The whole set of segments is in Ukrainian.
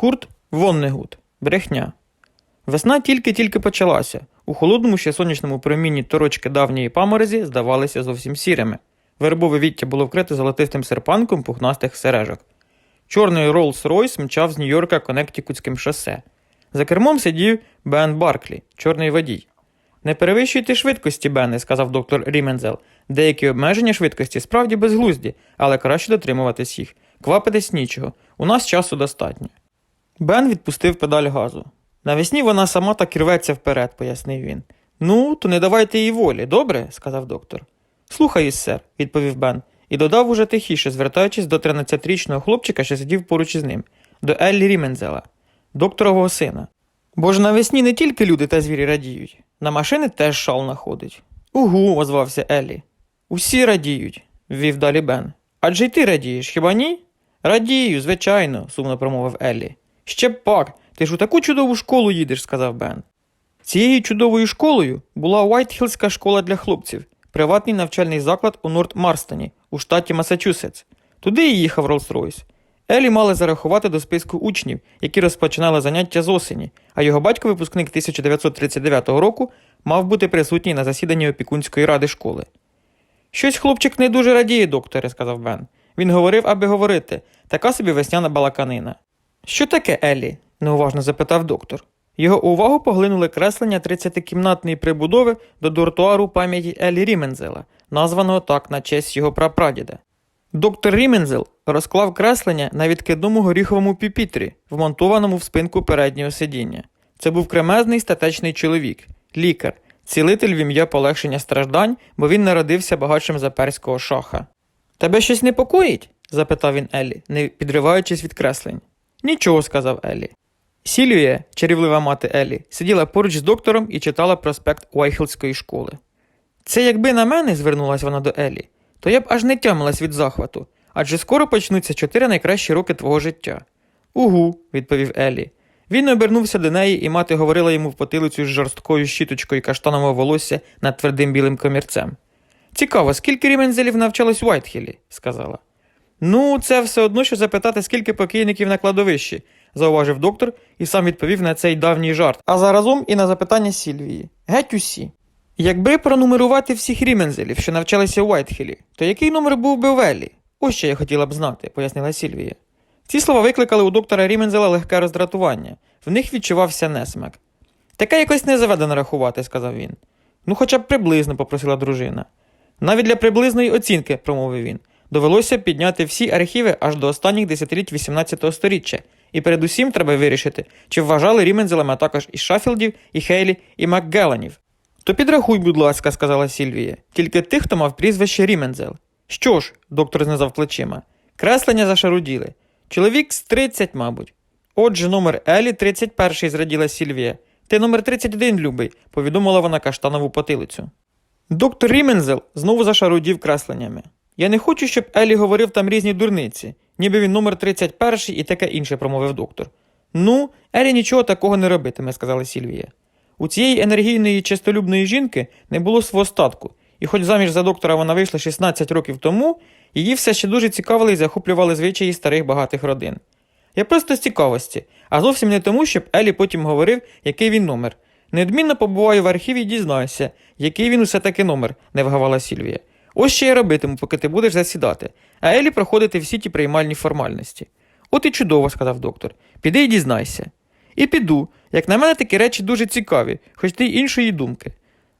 Курт Воннегут. Брехня. Весна тільки-тільки почалася. У холодному ще сонячному промінні торочки давньої паморозі здавалися зовсім сірими. Вербове віття було вкрите золотистим серпанком пухнастих сережок. Чорний Роллс-Ройс мчав з Нью-Йорка Коннектикутським шосе. За кермом сидів Бен Барклі, чорний водій. Не перевищуйте швидкості, Бене, сказав доктор Рімензел. Деякі обмеження швидкості справді безглузді, але краще дотримуватись їх. Квапитись нічого. У нас часу достатньо. Бен відпустив педаль газу. Навесні вона сама так і рветься вперед, пояснив він. Ну, то не давайте їй волі, добре? сказав доктор. Слухаюсь, сер, відповів Бен, і додав уже тихіше, звертаючись до 13-річного хлопчика, що сидів поруч із ним, до Еллі Рімензела, докторового сина. Бо ж навесні не тільки люди та звірі радіють, на машини теж шал находить. Угу, озвався Еллі. Усі радіють, ввів далі Бен. Адже й ти радієш, хіба ні? Радію, звичайно, сумно промовив Еллі. Ще б пак, ти ж у таку чудову школу їдеш, сказав Бен. Цією чудовою школою була Уайтхілська школа для хлопців, приватний навчальний заклад у Норт Марстоні, у штаті Масачусетс. Туди і їхав Роллс-Ройс. Елі мали зарахувати до списку учнів, які розпочинали заняття з осені, а його батько, випускник 1939 року, мав бути присутній на засіданні опікунської ради школи. Щось хлопчик не дуже радіє, докторе, сказав Бен. Він говорив, аби говорити, така собі весняна балаканина. Що таке, Еллі? неуважно запитав доктор. Його увагу поглинули креслення 30-кімнатної прибудови до дуртуару пам'яті Еллі Рімензела, названого так на честь його прапрадіда. Доктор Рімензел розклав креслення на відкидному горіховому піпітрі, вмонтованому в спинку переднього сидіння. Це був кремезний статечний чоловік, лікар, цілитель в ім'я полегшення страждань, бо він народився багатшим за перського шаха. Тебе щось непокоїть? запитав він Еллі, не підриваючись від креслень. Нічого, сказав Еллі. Сільвія, чарівлива мати Еллі, сиділа поруч з доктором і читала проспект Уайхілської школи. Це якби на мене, звернулася вона до Еллі, то я б аж не тямилась від захвату, адже скоро почнуться чотири найкращі роки твого життя. Угу, відповів Еллі. Він обернувся до неї, і мати говорила йому в потилицю з жорсткою щіточкою каштанового волосся над твердим білим комірцем. Цікаво, скільки рімензелів навчалось у Уайтхілі, сказала. Ну, це все одно, що запитати, скільки покійників на кладовищі, зауважив доктор і сам відповів на цей давній жарт, а заразом і на запитання Сільвії. Геть усі. Якби пронумерувати всіх рімензелів, що навчалися у Уайтхілі, то який номер був би у Веллі? Ось що я хотіла б знати, пояснила Сільвія. Ці слова викликали у доктора Рімензела легке роздратування. В них відчувався несмак. Таке якось не заведено рахувати, сказав він. Ну, хоча б приблизно, попросила дружина. Навіть для приблизної оцінки, промовив він, довелося підняти всі архіви аж до останніх десятиліть 18 століття, і передусім треба вирішити, чи вважали Рімензелами також і Шафілдів, і Хейлі, і Макгеланів. То підрахуй, будь ласка, сказала Сільвія, тільки тих, хто мав прізвище Рімензел. Що ж, доктор знизав плечима, креслення зашаруділи. Чоловік з 30, мабуть. Отже, номер Елі 31 зраділа Сільвія. Ти номер 31, любий, повідомила вона каштанову потилицю. Доктор Рімензел знову зашарудів кресленнями. Я не хочу, щоб Елі говорив там різні дурниці, ніби він номер 31 і таке інше, промовив доктор. Ну, Елі нічого такого не робитиме, сказала Сільвія. У цієї енергійної чистолюбної жінки не було свого статку, і хоч заміж за доктора вона вийшла 16 років тому, її все ще дуже цікавили і захоплювали звичаї старих багатих родин. Я просто з цікавості, а зовсім не тому, щоб Елі потім говорив, який він номер. Неодмінно побуваю в архіві і дізнаюся, який він усе таки номер, не вгавала Сільвія. Ось що я робитиму, поки ти будеш засідати, а Елі проходити всі ті приймальні формальності. От і чудово, сказав доктор. Піди і дізнайся. І піду. Як на мене, такі речі дуже цікаві, хоч ти й іншої думки.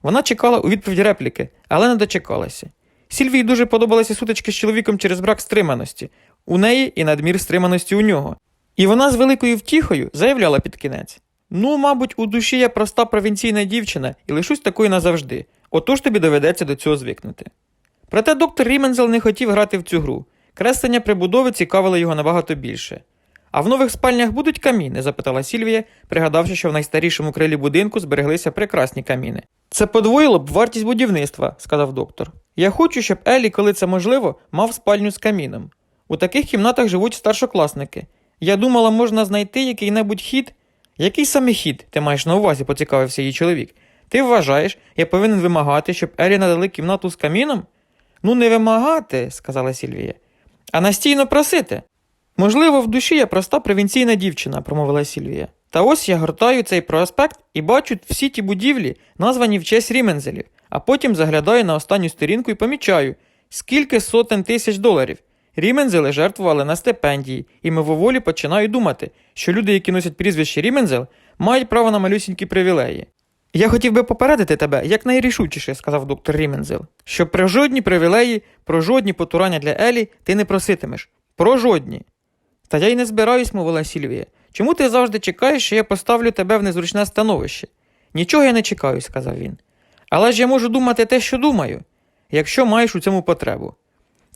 Вона чекала у відповідь репліки, але не дочекалася. Сільвії дуже подобалися сутички з чоловіком через брак стриманості, у неї і надмір стриманості у нього. І вона з великою втіхою заявляла під кінець: Ну, мабуть, у душі я проста провінційна дівчина і лишусь такою назавжди, отож тобі доведеться до цього звикнути. Проте доктор Рімензел не хотів грати в цю гру. Креслення прибудови цікавило його набагато більше. А в нових спальнях будуть каміни? запитала Сільвія, пригадавши, що в найстарішому крилі будинку збереглися прекрасні каміни. Це подвоїло б вартість будівництва, сказав доктор. Я хочу, щоб Елі, коли це можливо, мав спальню з каміном. У таких кімнатах живуть старшокласники. Я думала, можна знайти який-небудь хід. Який саме хід ти маєш на увазі, поцікавився її чоловік. Ти вважаєш, я повинен вимагати, щоб Елі надали кімнату з каміном? Ну, не вимагати, сказала Сільвія, а настійно просити. Можливо, в душі я проста провінційна дівчина, промовила Сільвія. Та ось я гортаю цей проспект і бачу всі ті будівлі, названі в честь Рімензелів, а потім заглядаю на останню сторінку і помічаю, скільки сотень тисяч доларів. Рімензели жертвували на стипендії, і мимоволі починаю думати, що люди, які носять прізвище Рімензел, мають право на малюсінькі привілеї. Я хотів би попередити тебе якнайрішучіше, сказав доктор Рімензел, що про жодні привілеї, про жодні потурання для Елі ти не проситимеш. Про жодні. Та я й не збираюсь, мовила Сільвія. Чому ти завжди чекаєш, що я поставлю тебе в незручне становище? Нічого я не чекаю, сказав він. Але ж я можу думати те, що думаю, якщо маєш у цьому потребу.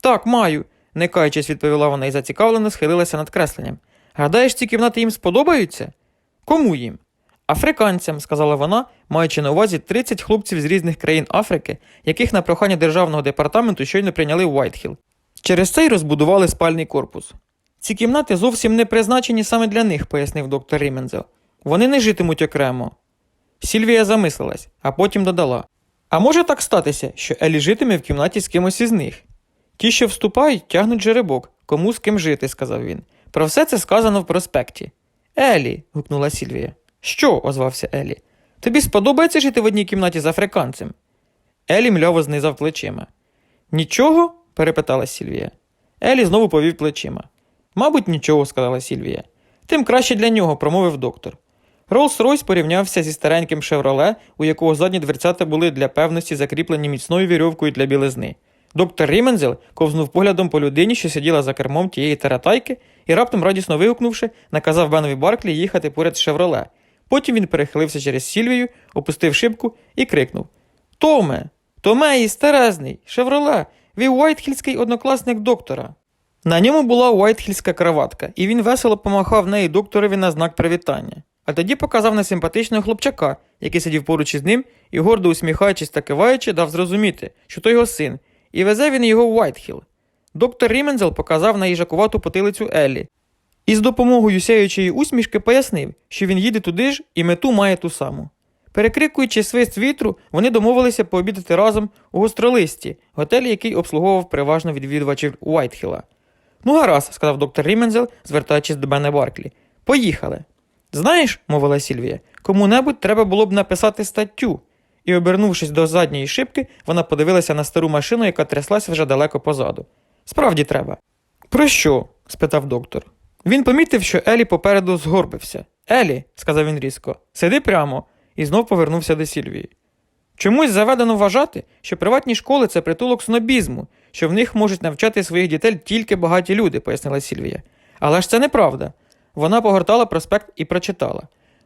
Так, маю, не каючись, відповіла вона і зацікавлено схилилася над кресленням. Гадаєш, ці кімнати їм сподобаються? Кому їм? Африканцям, сказала вона, маючи на увазі 30 хлопців з різних країн Африки, яких на прохання державного департаменту щойно прийняли в Уайтхіл. Через це й розбудували спальний корпус. Ці кімнати зовсім не призначені саме для них, пояснив доктор Рімензел. Вони не житимуть окремо. Сільвія замислилась, а потім додала: А може так статися, що Елі житиме в кімнаті з кимось із них? Ті, що вступають, тягнуть жеребок, кому з ким жити, сказав він. Про все це сказано в проспекті. Елі. гукнула Сільвія. Що? озвався Елі. Тобі сподобається жити в одній кімнаті з африканцем? Елі мляво знизав плечима. Нічого? перепитала Сільвія. Елі знову повів плечима. Мабуть, нічого, сказала Сільвія. Тим краще для нього, промовив доктор. Роллс-Ройс порівнявся зі стареньким шевроле, у якого задні дверцята були для певності закріплені міцною вірьовкою для білизни. Доктор Рімензел ковзнув поглядом по людині, що сиділа за кермом тієї таратайки, і раптом, радісно вигукнувши, наказав Бенові Барклі їхати поряд з шевроле. Потім він перехилився через Сільвію, опустив шибку і крикнув: Томе! Томеї, старезний, шевроле, ви Уайтхільський однокласник доктора. На ньому була уайтхільська краватка, і він весело помахав неї докторові на знак привітання. А тоді показав на симпатичного хлопчака, який сидів поруч із ним, і гордо усміхаючись та киваючи, дав зрозуміти, що то його син, і везе він його в Уайтхіл. Доктор Рімензел показав на їжакувату потилицю Еллі. І з допомогою сяючої усмішки пояснив, що він їде туди ж і мету має ту саму. Перекрикуючи свист вітру, вони домовилися пообідати разом у гостролисті, готелі, який обслуговував переважно відвідувачів Уайтхіла. Ну, гаразд, сказав доктор Рімензел, звертаючись до Бена Барклі. Поїхали. Знаєш, мовила Сільвія, кому-небудь треба було б написати статтю. І, обернувшись до задньої шибки, вона подивилася на стару машину, яка тряслася вже далеко позаду. Справді треба. Про що? спитав доктор. Він помітив, що Елі попереду згорбився. Елі, сказав він різко, сиди прямо, і знов повернувся до Сільвії. Чомусь заведено вважати, що приватні школи це притулок снобізму, що в них можуть навчати своїх дітей тільки багаті люди, пояснила Сільвія. Але ж це неправда. Вона погортала проспект і прочитала.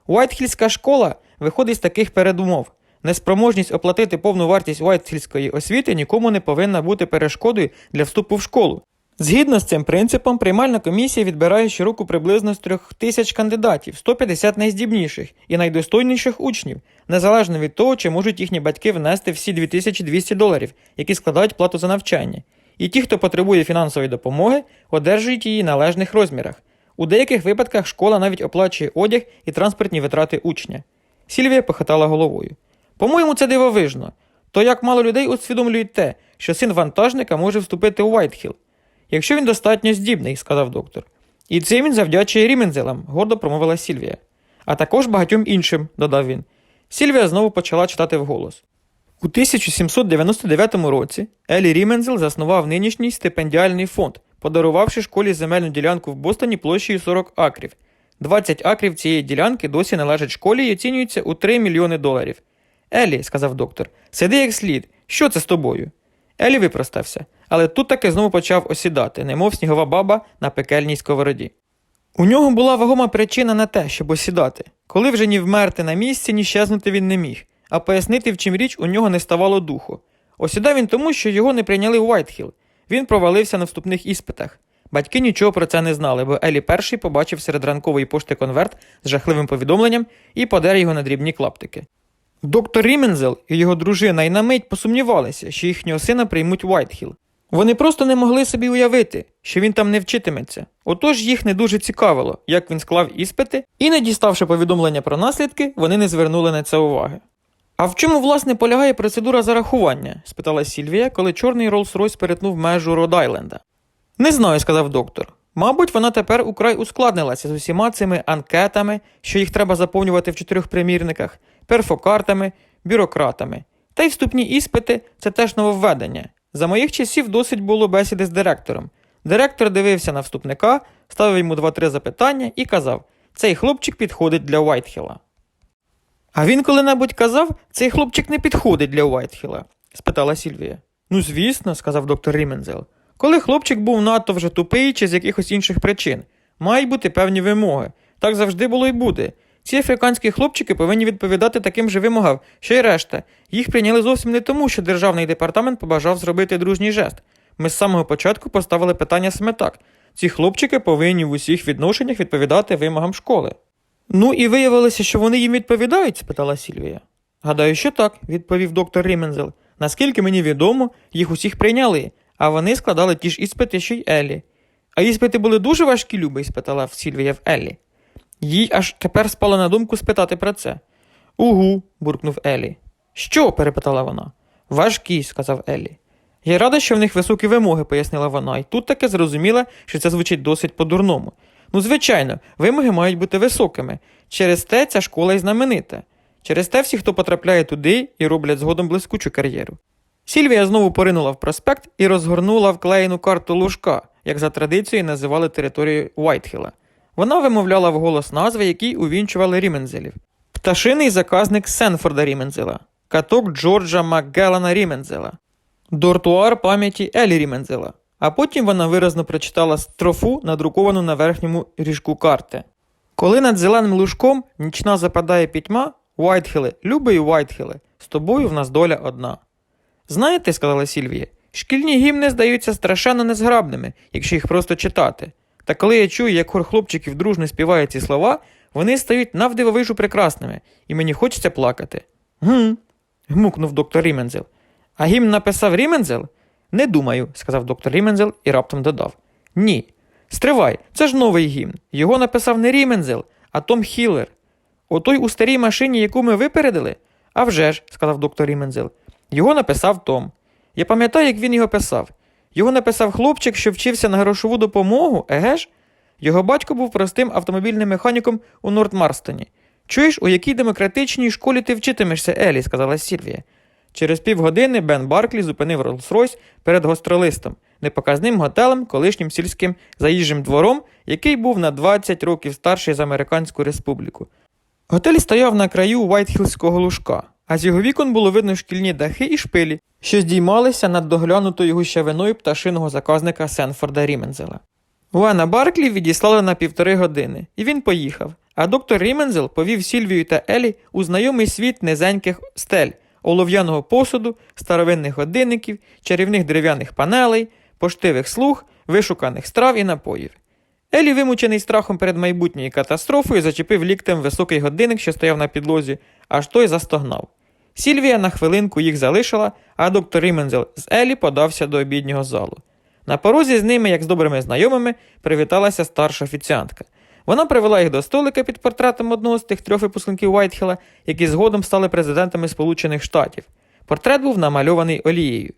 Уайтхільська школа виходить з таких передумов. Неспроможність оплатити повну вартість Уайтхільської освіти нікому не повинна бути перешкодою для вступу в школу. Згідно з цим принципом, приймальна комісія відбирає щороку приблизно з трьох тисяч кандидатів, 150 найздібніших і найдостойніших учнів, незалежно від того, чи можуть їхні батьки внести всі 2200 доларів, які складають плату за навчання. І ті, хто потребує фінансової допомоги, одержують її належних розмірах. У деяких випадках школа навіть оплачує одяг і транспортні витрати учня. Сільвія похитала головою. По-моєму, це дивовижно. То як мало людей усвідомлюють те, що син вантажника може вступити у Уайтхіл. Якщо він достатньо здібний, сказав доктор. І це він завдячує Рімензелам, гордо промовила Сільвія. А також багатьом іншим, додав він. Сільвія знову почала читати вголос. У 1799 році Елі Рімензел заснував нинішній стипендіальний фонд, подарувавши школі земельну ділянку в Бостоні площею 40 акрів. 20 акрів цієї ділянки досі належать школі і оцінюються у 3 мільйони доларів. Елі, сказав доктор, сиди як слід. Що це з тобою? Елі випростався, але тут таки знову почав осідати, немов снігова баба на пекельній сковороді. У нього була вагома причина на те, щоб осідати. Коли вже ні вмерти на місці, ні щезнути він не міг, а пояснити, в чим річ у нього не ставало духу. Осідав він тому, що його не прийняли у Уайтхіл. Він провалився на вступних іспитах. Батьки нічого про це не знали, бо Елі перший побачив серед ранкової пошти конверт з жахливим повідомленням і подер його на дрібні клаптики. Доктор Рімензел і його дружина й на мить посумнівалися, що їхнього сина приймуть у Уайтхіл. Вони просто не могли собі уявити, що він там не вчитиметься. Отож їх не дуже цікавило, як він склав іспити, і, не діставши повідомлення про наслідки, вони не звернули на це уваги. А в чому, власне, полягає процедура зарахування? спитала Сільвія, коли чорний Роллс-Ройс перетнув межу Род-Айленда. Не знаю, сказав доктор. Мабуть, вона тепер украй ускладнилася з усіма цими анкетами, що їх треба заповнювати в чотирьох примірниках, перфокартами, бюрократами. Та й вступні іспити це теж нововведення. За моїх часів досить було бесіди з директором. Директор дивився на вступника, ставив йому два-три запитання і казав: цей хлопчик підходить для Уайтхіла. А він коли-небудь казав, цей хлопчик не підходить для Уайтхіла? спитала Сільвія. Ну, звісно, сказав доктор Рімензел. Коли хлопчик був надто вже тупий чи з якихось інших причин, мають бути певні вимоги. Так завжди було і буде. Ці африканські хлопчики повинні відповідати таким же вимогам, що й решта. Їх прийняли зовсім не тому, що державний департамент побажав зробити дружній жест. Ми з самого початку поставили питання саме так: ці хлопчики повинні в усіх відношеннях відповідати вимогам школи. Ну і виявилося, що вони їм відповідають? спитала Сільвія. Гадаю, що так, відповів доктор Рімензел. Наскільки мені відомо, їх усіх прийняли, а вони складали ті ж іспити, що й Еллі. А іспити були дуже важкі, любий? спитала Сільвія в Еллі. Їй аж тепер спало на думку спитати про це. Угу, буркнув Еллі. Що? перепитала вона. Важкі, сказав Еллі. Я рада, що в них високі вимоги, пояснила вона, і тут таки зрозуміла, що це звучить досить по-дурному. Ну, звичайно, вимоги мають бути високими. Через те ця школа й знаменита. Через те всі, хто потрапляє туди і роблять згодом блискучу кар'єру. Сільвія знову поринула в проспект і розгорнула вклеєну карту лужка, як за традицією називали територію Уайтхіла. Вона вимовляла вголос назви, які увінчували Рімензелів. Пташиний заказник Сенфорда Рімензела, каток Джорджа Макгеллана Рімензела, дортуар пам'яті Елі Рімензела. А потім вона виразно прочитала строфу, надруковану на верхньому ріжку карти. Коли над зеленим лужком нічна западає пітьма, Уайтхіле, любий Уайтхіле, з тобою в нас доля одна. Знаєте, сказала Сільвія, шкільні гімни здаються страшенно незграбними, якщо їх просто читати. Та коли я чую, як хор хлопчиків дружно співає ці слова, вони стають навдивовижу прекрасними, і мені хочеться плакати. Гм. гмукнув доктор Рімензел. А гімн написав Рімензел? Не думаю, сказав доктор Рімензел і раптом додав. Ні. Стривай, це ж новий гімн. Його написав не Рімензел, а Том Хіллер. Отой у старій машині, яку ми випередили? «А вже ж», – сказав доктор Рімензел. Його написав Том. Я пам'ятаю, як він його писав. Його написав хлопчик, що вчився на грошову допомогу, еге ж? Його батько був простим автомобільним механіком у Нордмарстоні. Чуєш, у якій демократичній школі ти вчитимешся, Елі, сказала Сільвія. Через півгодини Бен Барклі зупинив Роллс-Ройс перед гостролистом, непоказним готелем, колишнім сільським заїжджим двором, який був на 20 років старший за Американську республіку. Готель стояв на краю Уайтхілського лужка, а з його вікон було видно шкільні дахи і шпилі, що здіймалися над доглянутою гущавиною пташиного заказника Сенфорда Рімензела. Уена Барклі відіслали на півтори години, і він поїхав. А доктор Рімензел повів Сільвію та Елі у знайомий світ низеньких стель, олов'яного посуду, старовинних годинників, чарівних дерев'яних панелей, поштивих слуг, вишуканих страв і напоїв. Елі, вимучений страхом перед майбутньою катастрофою, зачепив ліктем високий годинник, що стояв на підлозі, аж той застогнав. Сільвія на хвилинку їх залишила, а доктор Рімензел з Елі подався до обіднього залу. На порозі з ними, як з добрими знайомими, привіталася старша офіціантка. Вона привела їх до столика під портретом одного з тих трьох випускників Уайтхіла, які згодом стали президентами Сполучених Штатів. Портрет був намальований олією.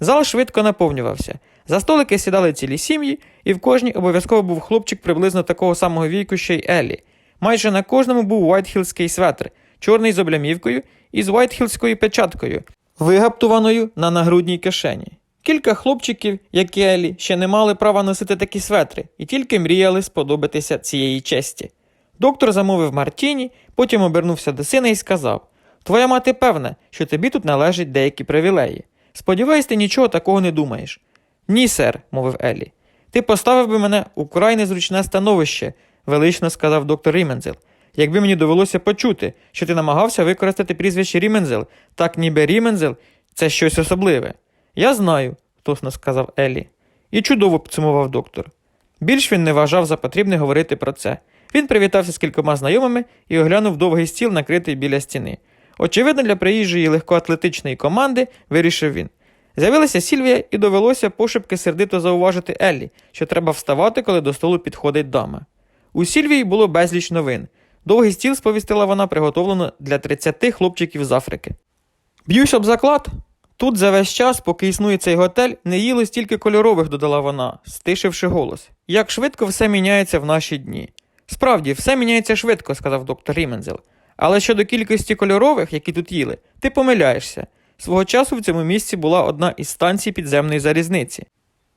Зал швидко наповнювався. За столики сідали цілі сім'ї, і в кожній обов'язково був хлопчик приблизно такого самого віку, що й Еллі. Майже на кожному був Уайтхілський светр, чорний з облямівкою і з Уайтхілською печаткою, вигаптуваною на нагрудній кишені. Кілька хлопчиків, як і Еллі, ще не мали права носити такі светри і тільки мріяли сподобатися цієї честі. Доктор замовив Мартіні, потім обернувся до сина і сказав: Твоя мати певна, що тобі тут належать деякі привілеї. Сподіваюсь, ти нічого такого не думаєш. Ні, сер, мовив Еллі. Ти поставив би мене у край незручне становище, велично сказав доктор Рімензел. Якби мені довелося почути, що ти намагався використати прізвище Рімензел, так ніби Рімензел це щось особливе. Я знаю, тосно сказав Еллі. І чудово підсумував доктор. Більш він не вважав за потрібне говорити про це. Він привітався з кількома знайомими і оглянув довгий стіл, накритий біля стіни. Очевидно, для приїжджої легкоатлетичної команди вирішив він. З'явилася Сільвія і довелося пошепки сердито зауважити Еллі, що треба вставати, коли до столу підходить дама. У Сільвії було безліч новин. Довгий стіл, сповістила вона, приготовлено для 30 хлопчиків з Африки. Б'юсь об заклад. Тут за весь час, поки існує цей готель, не їли стільки кольорових, додала вона, стишивши голос. Як швидко все міняється в наші дні. Справді, все міняється швидко, сказав доктор Рімензел. Але щодо кількості кольорових, які тут їли, ти помиляєшся. Свого часу в цьому місці була одна із станцій підземної залізниці.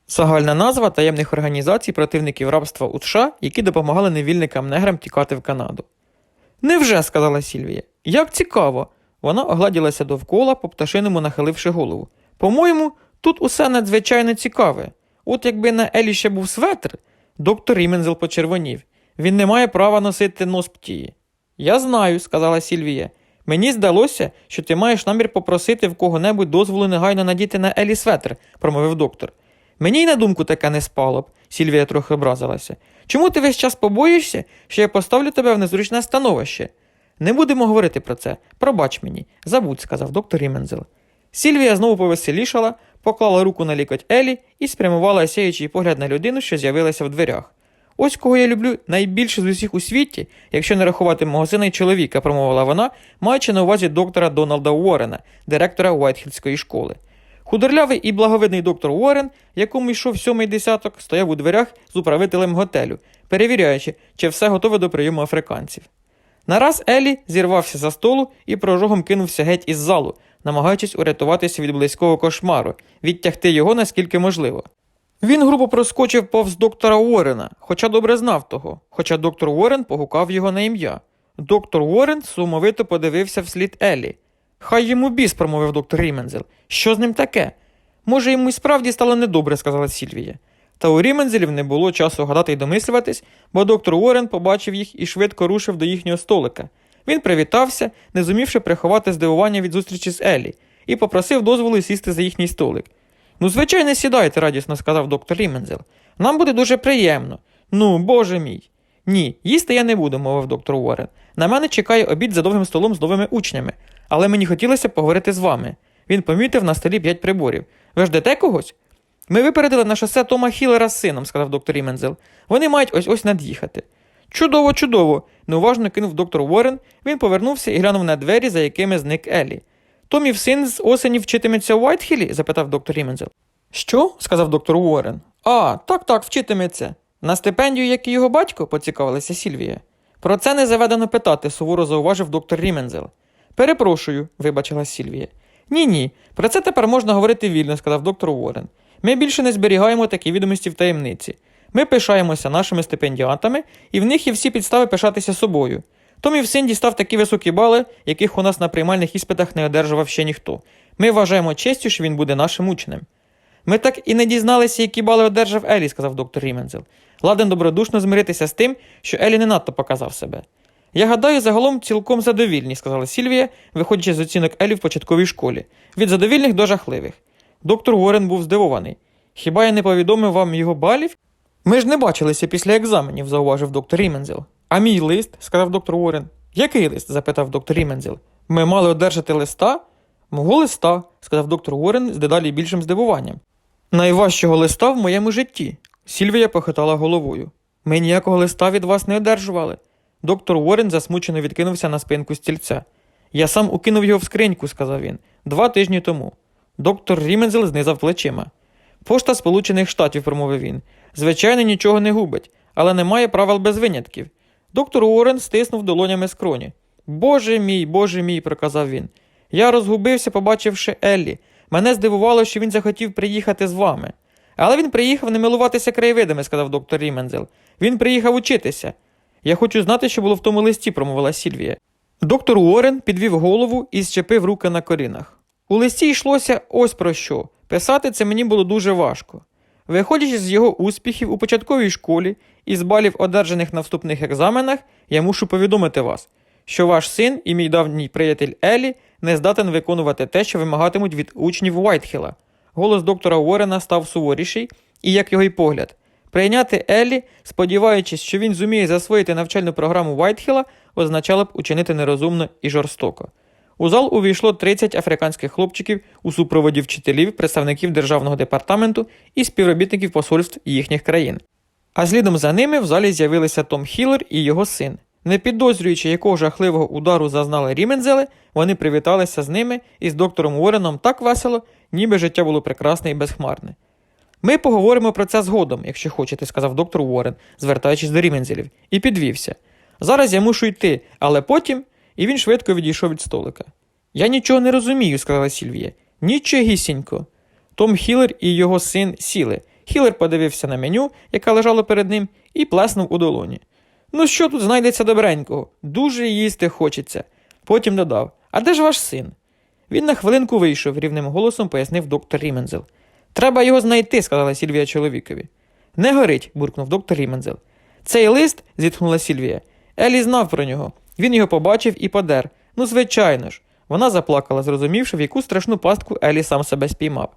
Загальна назва таємних організацій противників рабства у США, які допомагали невільникам неграм тікати в Канаду. Невже, сказала Сільвія. Як цікаво. Вона огладілася довкола, по пташиному нахиливши голову. По-моєму, тут усе надзвичайно цікаве. От якби на Елі ще був светр, доктор Рімензел почервонів. Він не має права носити нос птії. Я знаю, сказала Сільвія. Мені здалося, що ти маєш намір попросити в кого-небудь дозволу негайно надіти на Елі светр, промовив доктор. Мені й на думку таке не спало б, Сільвія трохи образилася. Чому ти весь час побоїшся, що я поставлю тебе в незручне становище? Не будемо говорити про це. Пробач мені, забудь, сказав доктор Рімензел. Сільвія знову повеселішала, поклала руку на лікоть Елі і спрямувала сяючий погляд на людину, що з'явилася в дверях. Ось кого я люблю найбільше з усіх у світі, якщо не рахувати мого сина і чоловіка, промовила вона, маючи на увазі доктора Дональда Уоррена, директора Уайтхільської школи. Худорлявий і благовидний доктор Уоррен, якому йшов сьомий десяток, стояв у дверях з управителем готелю, перевіряючи, чи все готове до прийому африканців. Нараз Елі зірвався за столу і прожогом кинувся геть із залу, намагаючись урятуватися від близького кошмару, відтягти його наскільки можливо. Він грубо проскочив повз доктора Уоррена, хоча добре знав того, хоча доктор Уоррен погукав його на ім'я. Доктор Уоррен сумовито подивився вслід Елі. Хай йому біс, промовив доктор Рімензел. Що з ним таке? Може, йому й справді стало недобре, сказала Сільвія. Та у Рімензелів не було часу гадати й домислюватись, бо доктор Уоррен побачив їх і швидко рушив до їхнього столика. Він привітався, не зумівши приховати здивування від зустрічі з Елі, і попросив дозволу сісти за їхній столик. Ну, звичайно, сідайте, радісно сказав доктор Рімензел. Нам буде дуже приємно. Ну, боже мій. Ні, їсти я не буду, мовив доктор Уоррен. На мене чекає обід за довгим столом з новими учнями, але мені хотілося поговорити з вами. Він помітив на столі п'ять приборів. Ви ждете когось? Ми випередили на шосе Тома Хіллера з сином, сказав доктор Рімензел. Вони мають ось ось над'їхати. Чудово, чудово. неуважно кинув доктор Уоррен. Він повернувся і глянув на двері, за якими зник Еллі. Томів син з осені вчитиметься у Уайтхілі? запитав доктор Рімензел. Що? сказав доктор Уоррен. А, так, так, вчитиметься. На стипендію, як і його батько, поцікавилася Сільвія. Про це не заведено питати, суворо зауважив доктор Рімензел. Перепрошую, вибачила Сільвія. Ні, ні, про це тепер можна говорити вільно, сказав доктор Уоррен. Ми більше не зберігаємо такі відомості в таємниці. Ми пишаємося нашими стипендіатами, і в них є всі підстави пишатися собою. Томів син дістав такі високі бали, яких у нас на приймальних іспитах не одержував ще ніхто. Ми вважаємо честю, що він буде нашим учнем. Ми так і не дізналися, які бали одержав Елі, сказав доктор Рімензел. Ладен добродушно змиритися з тим, що Елі не надто показав себе. Я гадаю, загалом цілком задовільні, сказала Сільвія, виходячи з оцінок Елі в початковій школі, від задовільних до жахливих. Доктор Уоррен був здивований. Хіба я не повідомив вам його балів? Ми ж не бачилися після екзаменів, зауважив доктор Рімензел. А мій лист, сказав доктор Уоррен. Який лист? запитав доктор Рімензел. Ми мали одержати листа? Мого листа, сказав доктор Уоррен з дедалі більшим здивуванням. Найважчого листа в моєму житті. Сільвія похитала головою. Ми ніякого листа від вас не одержували. Доктор Уоррен засмучено відкинувся на спинку стільця. Я сам укинув його в скриньку, сказав він, два тижні тому. Доктор Рімензел знизав плечима. Пошта Сполучених Штатів, промовив він. Звичайно, нічого не губить, але немає правил без винятків. Доктор Уоррен стиснув долонями скроні. Боже мій, боже мій, проказав він. Я розгубився, побачивши Еллі. Мене здивувало, що він захотів приїхати з вами. Але він приїхав не милуватися краєвидами, сказав доктор Рімензел. Він приїхав учитися. Я хочу знати, що було в тому листі, промовила Сільвія. Доктор Уоррен підвів голову і зчепив руки на корінах. У листі йшлося ось про що. Писати це мені було дуже важко. Виходячи з його успіхів у початковій школі і з балів, одержаних на вступних екзаменах, я мушу повідомити вас, що ваш син і мій давній приятель Елі не здатен виконувати те, що вимагатимуть від учнів Уайтхіла. Голос доктора Уоррена став суворіший, і як його й погляд. Прийняти Еллі, сподіваючись, що він зуміє засвоїти навчальну програму Уайтхіла, означало б учинити нерозумно і жорстоко. У зал увійшло 30 африканських хлопчиків у супроводі вчителів, представників державного департаменту і співробітників посольств їхніх країн. А слідом за ними в залі з'явилися Том Хіллер і його син. Не підозрюючи, якого жахливого удару зазнали Рімензели, вони привіталися з ними і з доктором Уореном так весело, ніби життя було прекрасне і безхмарне. Ми поговоримо про це згодом, якщо хочете, сказав доктор Уоррен, звертаючись до Рімензелів, і підвівся. Зараз я мушу йти, але потім. І він швидко відійшов від столика. Я нічого не розумію, сказала Сільвія. Нічогісінько. Том Хілер і його син сіли. Хілер подивився на меню, яке лежало перед ним, і плеснув у долоні. Ну, що тут знайдеться добренького? Дуже їсти хочеться. Потім додав: А де ж ваш син? Він на хвилинку вийшов, рівним голосом пояснив доктор Рімензел. Треба його знайти, сказала Сільвія чоловікові. Не горить, буркнув доктор Рімензел. Цей лист, зітхнула Сільвія. Елі знав про нього. Він його побачив і подер. Ну, звичайно ж. Вона заплакала, зрозумівши, в яку страшну пастку Елі сам себе спіймав.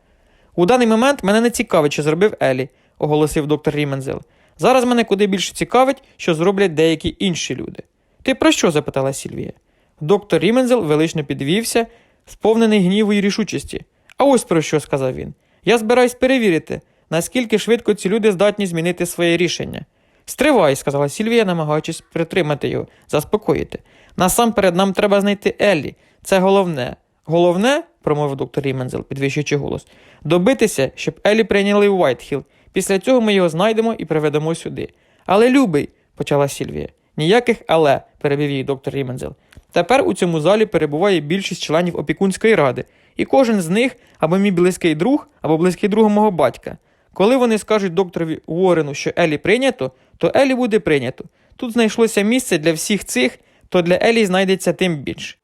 У даний момент мене не цікавить, що зробив Елі, оголосив доктор Рімензел. Зараз мене куди більше цікавить, що зроблять деякі інші люди. Ти про що? запитала Сільвія. Доктор Рімензел велично підвівся, сповнений гніву і рішучості. А ось про що, сказав він. Я збираюсь перевірити, наскільки швидко ці люди здатні змінити своє рішення. Стривай, сказала Сільвія, намагаючись притримати його, заспокоїти. Насамперед нам треба знайти Еллі. Це головне. Головне, промовив доктор Рімензел, підвищуючи голос, добитися, щоб Еллі прийняли у Уайтхіл. Після цього ми його знайдемо і приведемо сюди. Але любий, почала Сільвія. Ніяких але, перебив її доктор Рімензел. Тепер у цьому залі перебуває більшість членів опікунської ради, і кожен з них або мій близький друг, або близький друг мого батька. Коли вони скажуть докторові Уорену, що Елі прийнято, то Елі буде прийнято. Тут знайшлося місце для всіх цих, то для Елі знайдеться тим більше.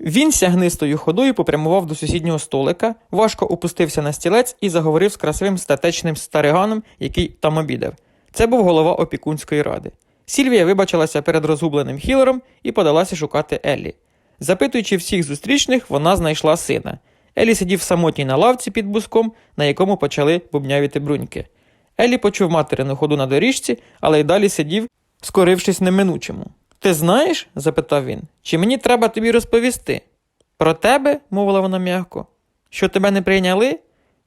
Він сягнистою ходою попрямував до сусіднього столика, важко опустився на стілець і заговорив з красивим статечним стариганом, який там обідав. Це був голова опікунської ради. Сільвія вибачилася перед розгубленим хілером і подалася шукати Еллі. Запитуючи всіх зустрічних, вона знайшла сина. Елі сидів самотній на лавці під буском, на якому почали бубнявіти бруньки. Елі почув материну ходу на доріжці, але й далі сидів, скорившись неминучому. Ти знаєш? запитав він, чи мені треба тобі розповісти? Про тебе, мовила вона м'яко, що тебе не прийняли?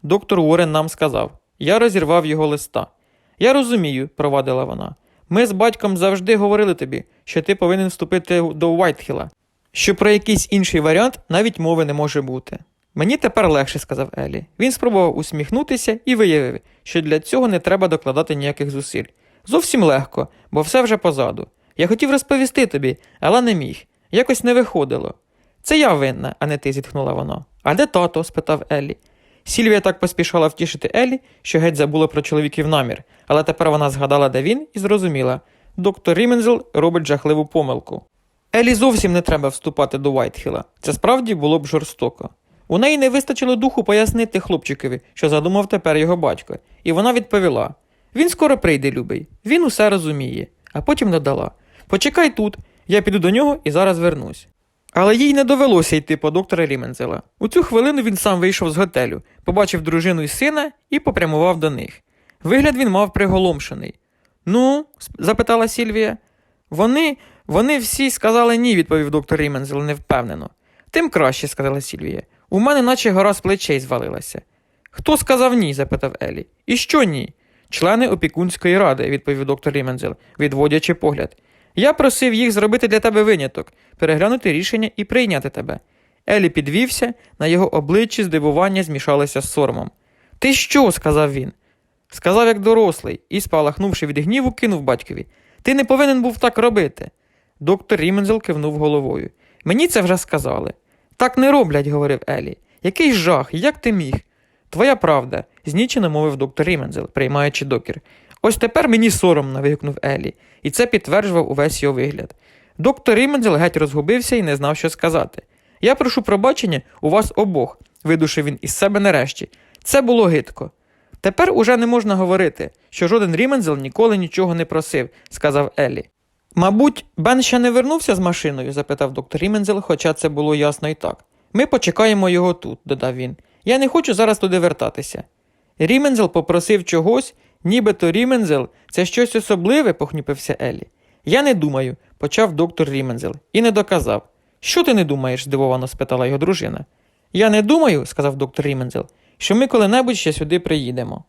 Доктор Уоррен нам сказав. Я розірвав його листа. Я розумію, провадила вона. Ми з батьком завжди говорили тобі, що ти повинен вступити до Уайтхіла, що про якийсь інший варіант навіть мови не може бути. Мені тепер легше, сказав Елі. Він спробував усміхнутися і виявив, що для цього не треба докладати ніяких зусиль. Зовсім легко, бо все вже позаду. Я хотів розповісти тобі, але не міг. Якось не виходило. Це я винна, а не ти, зітхнула вона. А де тато? спитав Еллі. Сільвія так поспішала втішити Еллі, що геть забула про чоловіків намір, але тепер вона згадала, де він, і зрозуміла. Доктор Рімензел робить жахливу помилку. Елі зовсім не треба вступати до Уайтхіла. Це справді було б жорстоко. У неї не вистачило духу пояснити хлопчикові, що задумав тепер його батько, і вона відповіла: Він скоро прийде, любий, він усе розуміє, а потім додала: Почекай тут, я піду до нього і зараз вернусь. Але їй не довелося йти по доктора Рімензела. У цю хвилину він сам вийшов з готелю, побачив дружину і сина і попрямував до них. Вигляд він мав приголомшений. Ну, запитала Сільвія. Вони, вони всі сказали ні, відповів доктор Рімензел невпевнено. Тим краще, сказала Сільвія. У мене наче гора з плечей звалилася. Хто сказав ні? запитав Елі. І що ні? Члени опікунської ради, відповів доктор Рімензел, відводячи погляд. Я просив їх зробити для тебе виняток, переглянути рішення і прийняти тебе. Елі підвівся, на його обличчі здивування змішалося з соромом. Ти що? сказав він. Сказав як дорослий, і, спалахнувши від гніву, кинув батькові. Ти не повинен був так робити. Доктор Рімензел кивнув головою. Мені це вже сказали. Так не роблять, говорив Елі. Який жах, як ти міг? Твоя правда, знічено мовив доктор Рімензел, приймаючи докір. Ось тепер мені соромно, вигукнув Елі, і це підтверджував увесь його вигляд. Доктор Рімензел геть розгубився і не знав, що сказати. Я прошу пробачення у вас обох, видушив він із себе нарешті. Це було гидко. Тепер уже не можна говорити, що жоден Рімензел ніколи нічого не просив, сказав Еллі. Мабуть, Бен ще не вернувся з машиною? запитав доктор Рімензел, хоча це було ясно і так. Ми почекаємо його тут, додав він. Я не хочу зараз туди вертатися. Рімензел попросив чогось, нібито Рімензел це щось особливе, похнюпився Еллі. Я не думаю, почав доктор Рімензел, і не доказав. Що ти не думаєш? здивовано спитала його дружина. Я не думаю, сказав доктор Рімензел, що ми коли-небудь ще сюди приїдемо.